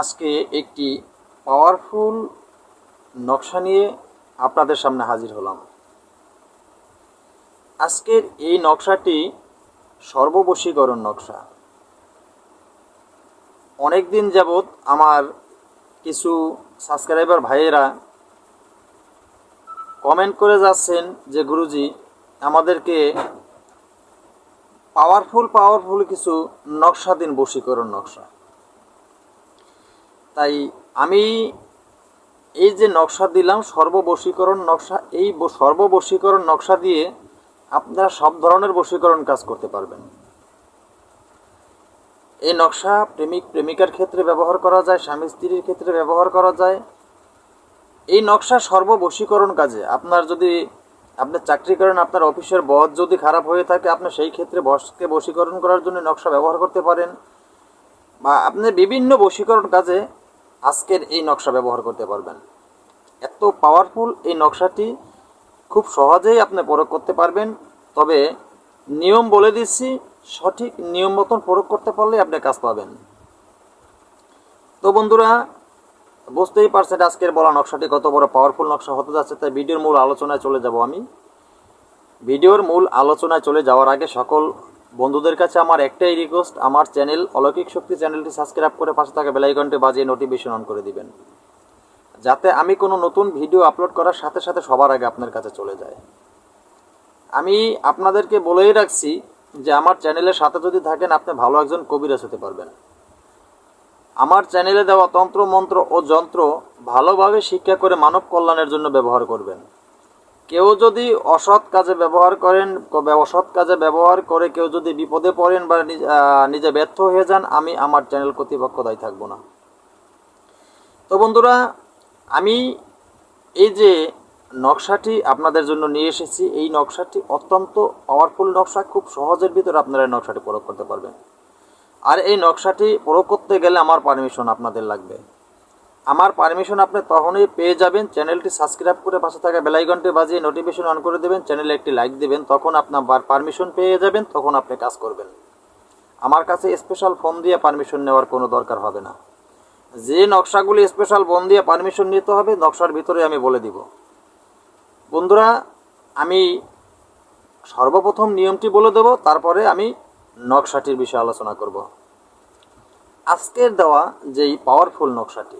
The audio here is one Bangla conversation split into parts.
আজকে একটি পাওয়ারফুল নকশা নিয়ে আপনাদের সামনে হাজির হলাম। আজকের এই নকশাটি সর্ববশীকরণ নকশা। অনেক দিন যাবৎ আমার কিছু সাবস্ক্রাইবার ভাইয়েরা কমেন্ট করে যাচ্ছেন যে, গুরুজি, আমাদেরকে পাওয়ারফুল পাওয়ারফুল কিছু নকশা দিন বশীকরণ নকশা। আমি এই যে নকশা দিলাম, সর্ববশীকরণ নকশা, এই সর্ববশীকরণ নকশা দিয়ে আপনারা সব ধরনের বশীকরণ কাজ করতে পারবেন। এই নকশা প্রেমিক, প্রেমিকার ক্ষেত্রে ব্যবহার করা যায়, স্বামী স্ত্রীর ক্ষেত্রে ব্যবহার করা যায়। এই নকশা সর্ববশীকরণ কাজে আপনার যদি আপনি চাকরি করেন, আপনার অফিসের বস যদি খারাপ হয়ে থাকে, আপনি সেই ক্ষেত্রে বসকে বশীকরণ করার জন্য নকশা ব্যবহার করতে পারেন। বা আপনি বিভিন্ন বশীকরণ কাজে আজকের এই নকশা ব্যবহার করতে পারবেন। এত পাওয়ারফুল এই নকশাটি খুব সহজেই আপনি প্রয়োগ করতে পারবেন, তবে নিয়ম বলে দিচ্ছি, সঠিক নিয়ম মতন প্রয়োগ করতে পারলে আপনি কাজ পাবেন। তো বন্ধুরা, বুঝতেই পারছেন আজকের বলা নকশাটি কত বড় পাওয়ারফুল নকশা হতে যাচ্ছে, তাই ভিডিওর মূল আলোচনায় চলে যাব আমি। ভিডিওর মূল আলোচনায় চলে যাওয়ার আগে সকল বন্ধুদের কাছে আমার একটাই রিকোয়েস্ট আমার চ্যানেল অলৌকিক শক্তি চ্যানেলটি সাবস্ক্রাইব করে পাশে থাকা বেলাইকনটি বাজিয়ে নোটিফিকেশন অন করে দিবেন। যাতে আমি কোনো নতুন ভিডিও আপলোড করার সাথে সাথে সবার আগে আপনার কাছে চলে যায়। আমি আপনাদেরকে বলেই রাখছি যে আমার চ্যানেলের সাথে যদি থাকেন, আপনি ভালো একজন কবিরাজ হতে পারবেন। আমার চ্যানেলে দেওয়া তন্ত্র, মন্ত্র ও যন্ত্র ভালোভাবে শিক্ষা করে মানব কল্যাণের জন্য ব্যবহার করবেন। কেউ যদি অসৎ কাজে ব্যবহার করেন অসৎ কাজে ব্যবহার করে কেউ যদি বিপদে পড়েন বা নিজ- ব্যর্থ হয়ে যান, আমি আমার চ্যানেল কর্তৃপক্ষ দায়ী থাকব না। তো বন্ধুরা, আমি এই যে নকশাটি আপনাদের জন্য নিয়ে এসেছি, এই নকশাটি অত্যন্ত পাওয়ারফুল নকশা, খুব সহজের ভিতরে আপনারা এই নকশাটি প্রয়োগ করতে পারবেন। আর এই নকশাটি প্রয়োগ করতে গেলে আমার পারমিশন আপনাদের লাগবে। আমার পারমিশন আপনি তখনই পেয়ে যাবেন। চ্যানেলটি সাবস্ক্রাইব করে পাশে থাকা বেলাইকনটি বাজিয়ে নোটিফিকেশন অন করে দেবেন। চ্যানেলে একটি লাইক দেবেন। তখন আপনার পারমিশন পেয়ে যাবেন। তখন আপনি কাজ করবেন। আমার কাছে স্পেশাল ফোন দিয়ে পারমিশন নেওয়ার কোনো দরকার হবে না। যে নকশাগুলি স্পেশাল ফোন দিয়ে পারমিশন নিতে হবে, নকশার ভিতরে আমি বলে দিব। বন্ধুরা, আমি সর্বপ্রথম নিয়মটি বলে দেব। তারপরে আমি নকশাটির বিষয়ে আলোচনা করব। আজকের দেওয়া যেই পাওয়ারফুল নকশাটি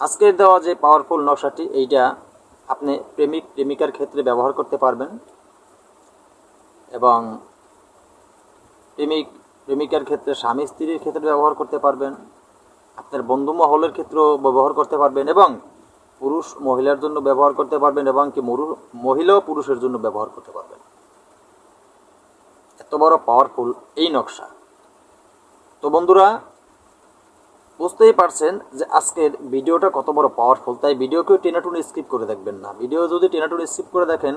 আজকের দেওয়া যে পাওয়ারফুল নকশাটি, এইটা আপনি প্রেমিক, প্রেমিকার ক্ষেত্রে ব্যবহার করতে পারবেন। এবং প্রেমিক, প্রেমিকার ক্ষেত্রে স্বামী স্ত্রীর ক্ষেত্রে ব্যবহার করতে পারবেন। আপনার বন্ধু মহলের ক্ষেত্রেও ব্যবহার করতে পারবেন এবং পুরুষ মহিলার জন্য ব্যবহার করতে পারবেন এবং কি মরু- মহিলাও পুরুষের জন্য ব্যবহার করতে পারবেন। এত বড় পাওয়ারফুল এই নকশা। তো বন্ধুরা বুঝতেই পারছেন যে আজকের ভিডিওটা কত বড় পাওয়ারফুল তাই ভিডিওকেও টেনাটুন স্কিপ করে দেখবেন না। ভিডিও যদি টেনাটুন স্কিপ করে দেখেন,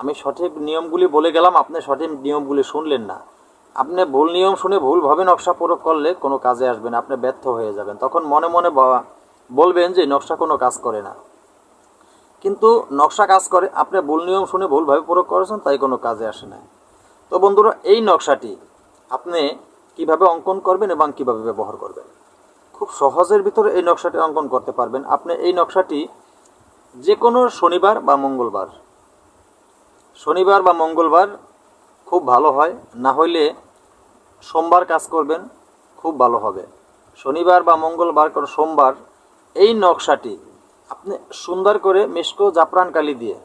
আমি সঠিক নিয়মগুলি বলে গেলাম, আপনি সঠিক নিয়মগুলি শুনলেন না। আপনি ভুল নিয়ম শুনে ভুলভাবে নকশা প্রয়োগ করলে কোনো কাজে আসবেন আপনি ব্যর্থ হয়ে যাবেন। তখন মনে মনে বলবেন যে নকশা কোনো কাজ করে না। কিন্তু নকশা কাজ করে, আপনি ভুল নিয়ম শুনে ভুলভাবে প্রয়োগ করেছেন, তাই কোনো কাজে আসে না। তো বন্ধুরা, এই নকশাটি আপনি কীভাবে অঙ্কন করবেন এবং কীভাবে ব্যবহার করবেন? খুব সহজের ভিতরে এই নকশাটি অঙ্কন করতে পারবেন। আপনি এই নকশাটি যে কোনো শনিবার বা মঙ্গলবার। শনিবার বা মঙ্গলবার খুব ভালো হয়, না হইলে সোমবার কাজ করবেন, খুব ভালো হবে। শনিবার বা মঙ্গলবার কোনো সোমবার এই নকশাটি আপনি সুন্দর করে মেশকো জাফরান কালি দিয়ে,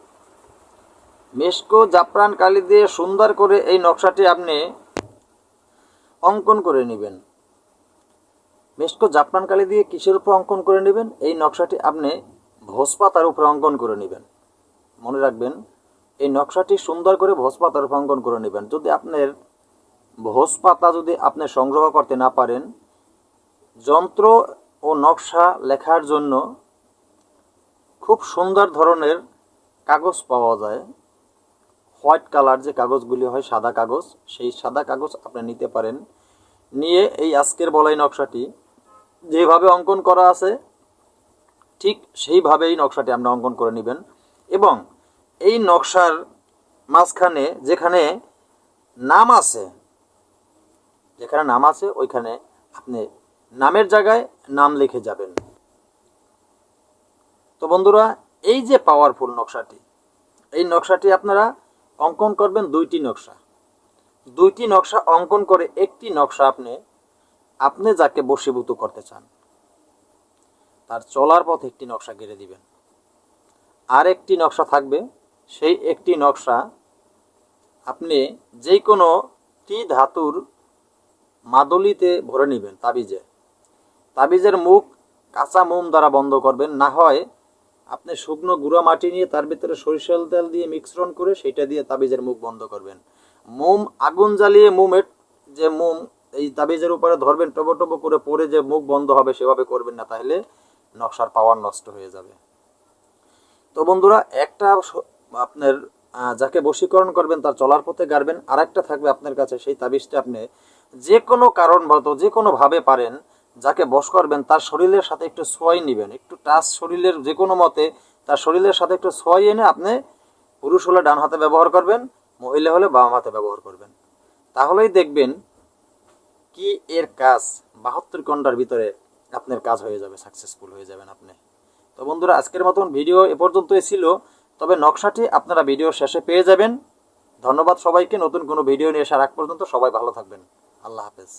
মেশকো জাফরান কালি দিয়ে সুন্দর করে এই নকশাটি আপনি অঙ্কন করে নেবেন। মেশকো জাফরান কালি দিয়ে কিসের উপর অঙ্কন করে নেবেন? এই নকশাটি আপনি ভোজ পাতার উপরে অঙ্কন করে নেবেন। মনে রাখবেন, এই নকশাটি সুন্দর করে ভোজ পাতার উপর অঙ্কন করে নেবেন। যদি আপনার ভোজ পাতা যদি আপনি সংগ্রহ করতে না পারেন, যন্ত্র ও নকশা লেখার জন্য খুব সুন্দর ধরনের কাগজ পাওয়া যায়। হোয়াইট কালার যে কাগজগুলি হয়, সাদা কাগজ, সেই সাদা কাগজ আপনি নিতে পারেন। নিয়ে এই আজকের বলাই নকশাটি যেভাবে অঙ্কন করা আছে, ঠিক সেইভাবেই নকশাটি আপনি অঙ্কন করে নেবেন। এবং এই নকশার মাঝখানে যেখানে নাম আছে, যেখানে নাম আছে, ওইখানে আপনি নামের জায়গায় নাম লিখে যাবেন। তো বন্ধুরা, এই যে পাওয়ারফুল নকশাটি, এই নকশাটি আপনারা অঙ্কন করবেন দুইটি নকশা। দুইটি নকশা অঙ্কন করে একটি নকশা আপনি আপনি যাকে বশীভূত করতে চান, তার চলার পথে একটি নকশা গেড়ে দিবেন। আর একটি নকশা থাকবে, সেই একটি নকশা আপনি যে কোনো টি ধাতুর মাদলিতে ভরে নেবেন তাবিজে। তাবিজের মুখ কাঁচা মোম দ্বারা বন্ধ করবেন, না হয় আপনি শুকনো গুঁড়া মাটি নিয়ে তার ভিতরে সরিষার তেল দিয়ে মিশ্রণ করে সেটা দিয়ে তাবিজের মুখ বন্ধ করবেন। মোম আগুন জ্বালিয়ে মোমের যে মোম এই তাবিজের উপরে ধরবেন টবো টবো করে পরে যে মুখ বন্ধ হবে, সেভাবে করবেন না, তাহলে নকশার পাওয়ার নষ্ট হয়ে যাবে। তো বন্ধুরা, একটা আপনার যাকে বশীকরণ করবেন, তার চলার পথে গাড়বেন আর একটা থাকবে আপনার কাছে, সেই তাবিজটা আপনি যে কোনো কারণবশত যে কোনোভাবে পারেন, যাকে বশ করবেন, তার শরীরের সাথে একটু সোয়াই নেবেন, একটু টাচ শরীরের যে কোনো মতে, তার শরীরের সাথে একটু সোয়াই এনে আপনি পুরুষ হলে ডান হাতে ব্যবহার করবেন, মহিলা হলে বাম হাতে ব্যবহার করবেন। তাহলেই দেখবেন কি এর কাজ? বাহাত্তর ঘণ্টার ভিতরে আপনার কাজ হয়ে যাবে সাকসেসফুল হয়ে যাবেন আপনি। তো বন্ধুরা, আজকের মতন ভিডিও এ পর্যন্তই ছিল। তবে নকশাটি আপনারা ভিডিও শেষে পেয়ে যাবেন। ধন্যবাদ সবাইকে। নতুন কোনো ভিডিও নিয়ে আসার আগ পর্যন্ত সবাই ভালো থাকবেন। আল্লাহ হাফেজ।